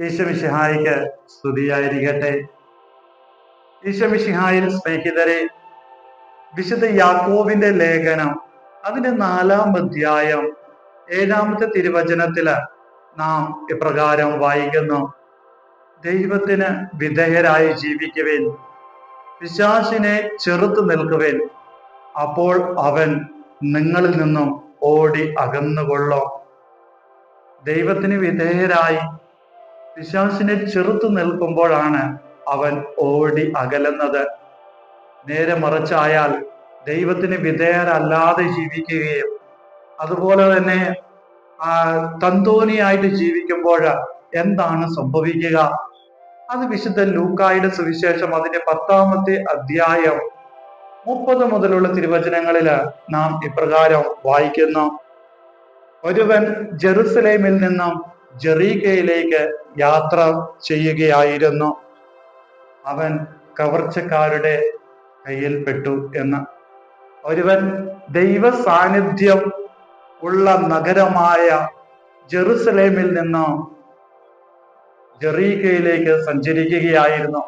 ഈശമിഷിഹായിക്ക് സ്തുതിയായിരിക്കട്ടെ. ഈശ്വമിഷിഹായിൽ സ്നേഹിതരെ വിശുദ്ധ യാക്കോവിന്റെ ലേഖനം അതിന്റെ നാലാം അധ്യായം ഏഴാമത്തെ തിരുവചനത്തിൽ നാം ഇപ്രകാരം വായിക്കുന്നു. ദൈവത്തിന് വിധേയരായി ജീവിക്കുവേൻ വിശാസിനെ ചെറുത്തു നിൽക്കുവേൻ അപ്പോൾ അവൻ നിങ്ങളിൽ നിന്നും ഓടി അകന്നുകൊള്ളും. ദൈവത്തിന് വിധേയരായി പിശാചിനെ ചെറുത്തു നിൽക്കുമ്പോഴാണ് അവൻ ഓടി അകലുന്നത്. നേരെ മറിച്ചായാൽ ദൈവത്തിന് വിധേയരല്ലാതെ ജീവിക്കുകയും അതുപോലെ തന്നെ തന്തോനിയായിട്ട് ജീവിക്കുമ്പോൾ എന്താണ് സംഭവിക്കുക? അത് വിശുദ്ധ ലൂക്കായുടെ സുവിശേഷം അതിന്റെ പത്താമത്തെ അധ്യായം മുപ്പത് മുതലുള്ള തിരുവചനങ്ങളിൽ നാം ഇപ്രകാരം വായിക്കുന്നു. ഒരുവൻ ജെറുസലേമിൽ നിന്നും ജെറീകയിലേക്ക് യാത്ര ചെയ്യുകയായിരുന്നു. അവൻ കവർച്ചക്കാരുടെ കയ്യിൽപ്പെട്ടു എന്ന്. ഒരുവൻ ദൈവ സാന്നിധ്യം ഉള്ള നഗരമായ ജെറുസലേമിൽ നിന്ന് ജെറീക്കയിലേക്ക് സഞ്ചരിക്കുകയായിരുന്നു.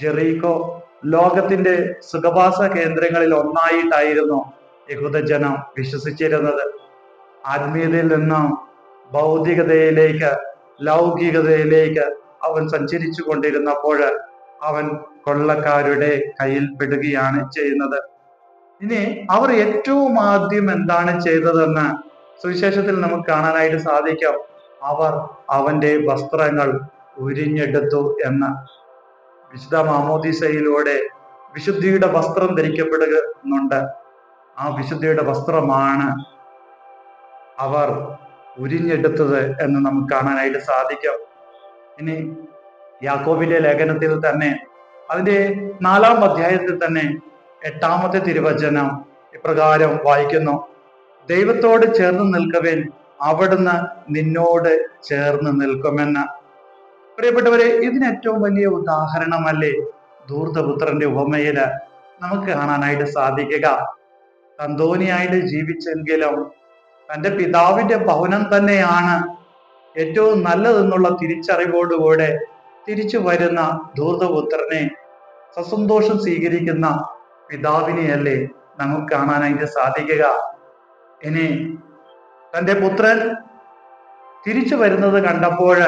ജെറീക്കോ ലോകത്തിന്റെ സുഖവാസ കേന്ദ്രങ്ങളിൽ ഒന്നായിട്ടായിരുന്നു യഹൂദജനം വിശ്വസിച്ചിരുന്നത്. ആത്മീയതയിൽ നിന്നും ഭൗതികതയിലേക്ക് ലൗകികതയിലേക്ക് അവൻ സഞ്ചരിച്ചു കൊണ്ടിരുന്നപ്പോൾ അവൻ കൊള്ളക്കാരുടെ കയ്യിൽ പെടുകയാണ് ചെയ്യുന്നത്. ഇനി അവർ ഏറ്റവും ആദ്യം എന്താണ് ചെയ്തതെന്ന് സുവിശേഷത്തിൽ നമുക്ക് കാണാനായിട്ട് സാധിക്കാം. അവർ അവന്റെ വസ്ത്രങ്ങൾ ഉരിഞ്ഞെടുത്തു എന്ന്. വിശുദ്ധ മാമോദിസയിലൂടെ വിശുദ്ധിയുടെ വസ്ത്രം ധരിക്കപ്പെടുന്നുണ്ട്. ആ വിശുദ്ധിയുടെ വസ്ത്രമാണ് അവർ ഉരിഞ്ഞെടുത്തത് എന്ന് നമുക്ക് കാണാനായിട്ട് സാധിക്കും. ഇനി യാക്കോബിന്റെ ലേഖനത്തിൽ തന്നെ അതിന്റെ നാലാം അധ്യായത്തിൽ തന്നെ എട്ടാമത്തെ തിരുവചനം ഇപ്രകാരം വായിക്കുന്നു. ദൈവത്തോട് ചേർന്ന് നിൽക്കവൻ അവിടുന്ന് നിന്നോട് ചേർന്ന് നിൽക്കുമെന്ന്. പ്രിയപ്പെട്ടവരെ ഇതിന് ഏറ്റവും വലിയ ഉദാഹരണമല്ലേ ദൂർത്തപുത്രന്റെ ഉപമയിൽ നമുക്ക് കാണാനായിട്ട് സാധിക്കുക. തന്തോനിയായിട്ട് ജീവിച്ചെങ്കിലും തന്റെ പിതാവിന്റെ ഭവനം തന്നെയാണ് ഏറ്റവും നല്ലതെന്നുള്ള തിരിച്ചറിവോടുകൂടെ തിരിച്ചു വരുന്ന ദൂർദപുത്രനെ സസന്തോഷം സ്വീകരിക്കുന്ന പിതാവിനെയല്ലേ നമുക്ക് കാണാനായിട്ട് സാധിക്കുക. ഇനി തന്റെ പുത്രൻ തിരിച്ചു വരുന്നത് കണ്ടപ്പോൾ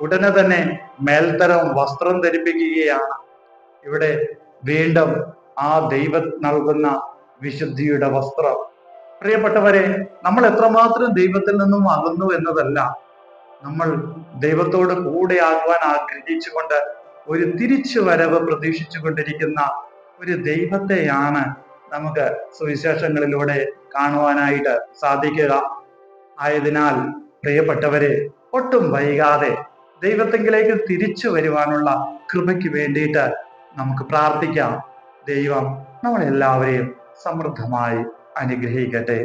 ഉടനെ തന്നെ മേൽത്തരം വസ്ത്രം ധരിപ്പിക്കുകയാണ്. ഇവിടെ വീണ്ടും ആ ദൈവം നൽകുന്ന വിശുദ്ധിയുടെ വസ്ത്രം. പ്രിയപ്പെട്ടവരെ നമ്മൾ എത്രമാത്രം ദൈവത്തിൽ നിന്നും അകന്നു എന്നതല്ല. നമ്മൾ ദൈവത്തോട് കൂടെ ആകുവാൻ ആഗ്രഹിച്ചുകൊണ്ട് ഒരു തിരിച്ചു വരവ് പ്രതീക്ഷിച്ചു കൊണ്ടിരിക്കുന്ന ഒരു ദൈവത്തെയാണ് നമുക്ക് സുവിശേഷങ്ങളിലൂടെ കാണുവാനായിട്ട് സാധിക്കുക. ആയതിനാൽ പ്രിയപ്പെട്ടവരെ ഒട്ടും വൈകാതെ ദൈവത്തെങ്കിലേക്ക് തിരിച്ചു വരുവാനുള്ള കൃപയ്ക്ക് വേണ്ടിയിട്ട് നമുക്ക് പ്രാർത്ഥിക്കാം. ദൈവം നമ്മളെല്ലാവരെയും സമൃദ്ധമായി അനുഗ്രഹിക്കട്ടെ